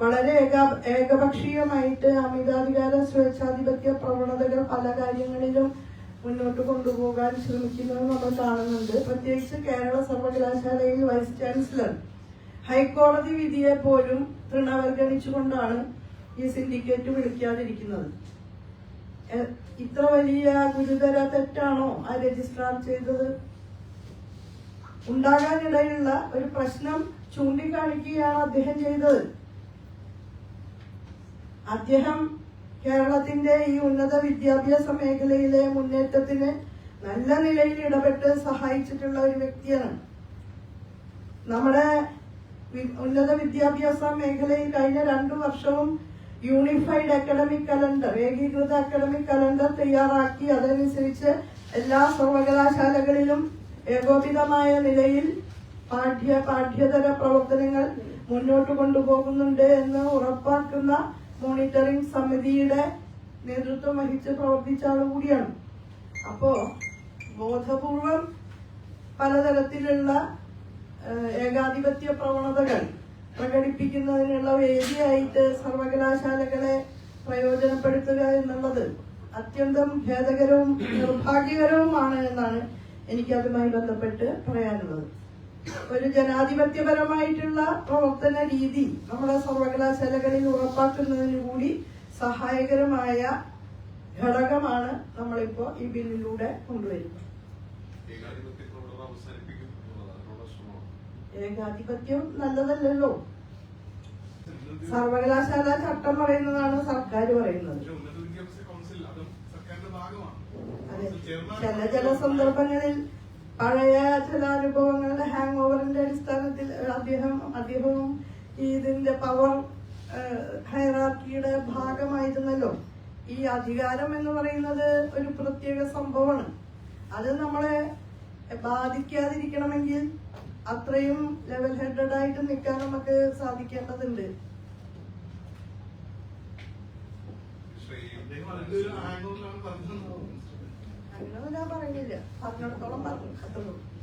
വളരെ ഏക ഏകപക്ഷീയമായിട്ട് അമിതാധികാര സ്വേച്ഛാധിപത്യ പ്രവണതകൾ പല കാര്യങ്ങളിലും മുന്നോട്ട് കൊണ്ടുപോകാൻ ശ്രമിക്കുന്നത് നമ്മൾ കാണുന്നുണ്ട്. പ്രത്യേകിച്ച് കേരള സർവകലാശാലയിൽ വൈസ് ചാൻസലർ. ഹൈക്കോടതി വിധിയെ പോലും തൃണവർഗണിച്ചുകൊണ്ടാണ് ഈ സിൻഡിക്കേറ്റ് വിളിക്കാതിരിക്കുന്നത്. ഇത്ര വലിയ ഗുരുതര തെറ്റാണോ ആ രജിസ്ട്രാർ ചെയ്തത്? ഉണ്ടാകാനിടയുള്ള ഒരു പ്രശ്നം ചൂണ്ടിക്കാണിക്കുകയാണ് അദ്ദേഹം ചെയ്തത്. അദ്ദേഹം കേരളത്തിന്റെ ഈ ഉന്നത വിദ്യാഭ്യാസ മേഖലയിലെ മുന്നേറ്റത്തിന് നല്ല നിലയിൽ ഇടപെട്ട് സഹായിച്ചിട്ടുള്ള ഒരു വ്യക്തിയാണ്. നമ്മുടെ ഉന്നത വിദ്യാഭ്യാസ മേഖലയിൽ കഴിഞ്ഞ രണ്ടു വർഷവും യൂണിഫൈഡ് അക്കാഡമിക് കലണ്ടർ ഏകീകൃത അക്കാഡമിക് കലണ്ടർ തയ്യാറാക്കി. അതനുസരിച്ച് എല്ലാ സർവകലാശാലകളിലും ഏകോപിതമായ നിലയിൽ പാഠ്യ പാഠ്യതര പ്രവർത്തനങ്ങൾ മുന്നോട്ട് കൊണ്ടുപോകുന്നുണ്ട് എന്ന് ഉറപ്പാക്കുന്ന മോണിറ്ററിംഗ് സമിതിയുടെ നേതൃത്വം വഹിച്ച് പ്രവർത്തിച്ച ആൾ കൂടിയാണ്. അപ്പോ ബോധപൂർവം പലതരത്തിലുള്ള ഏകാധിപത്യ പ്രവണതകൾ പ്രകടിപ്പിക്കുന്നതിനുള്ള വേദിയായിട്ട് സർവകലാശാലകളെ പ്രയോജനപ്പെടുത്തുക എന്നുള്ളത് അത്യന്തം ഖേദകരവും നിർഭാഗ്യകരവുമാണ് എന്നാണ് എനിക്ക് അതുമായി ബന്ധപ്പെട്ട് പറയാനുള്ളത്. ഒരു ജനാധിപത്യപരമായിട്ടുള്ള പ്രവർത്തന രീതി നമ്മുടെ സർവകലാശാലകളിൽ ഉറപ്പാക്കുന്നതിന് കൂടി സഹായകരമായ ഘടകമാണ് നമ്മളിപ്പോ ഈ ബില്ലിലൂടെ കൊണ്ടുവരുന്നത്. ഏകാധിപത്യ നല്ലതല്ലല്ലോ. സർവകലാശാല ചട്ടം പറയുന്നതാണ് സർക്കാർ പറയുന്നത്. അതെ ചില ചില സന്ദർഭങ്ങളിൽ പഴയ ചില അനുഭവങ്ങളുടെ ഹാങ് ഓവറിന്റെ അടിസ്ഥാനത്തിൽ അദ്ദേഹം അദ്ദേഹവും ഇതിന്റെ പവർ ഹൈറാർക്കിയുടെ ഭാഗമായിരുന്നല്ലോ. ഈ അധികാരം എന്ന് പറയുന്നത് ഒരു പ്രത്യേക സംഭവമാണ്. അത് നമ്മളെ ബാധിക്കാതിരിക്കണമെങ്കിൽ അത്രയും ലെവൽ ഹെഡഡ് ആയിട്ട് നിൽക്കാൻ നമുക്ക് സാധിക്കേണ്ടതുണ്ട്. പക്ഷേ ഈ അദ്ദേഹം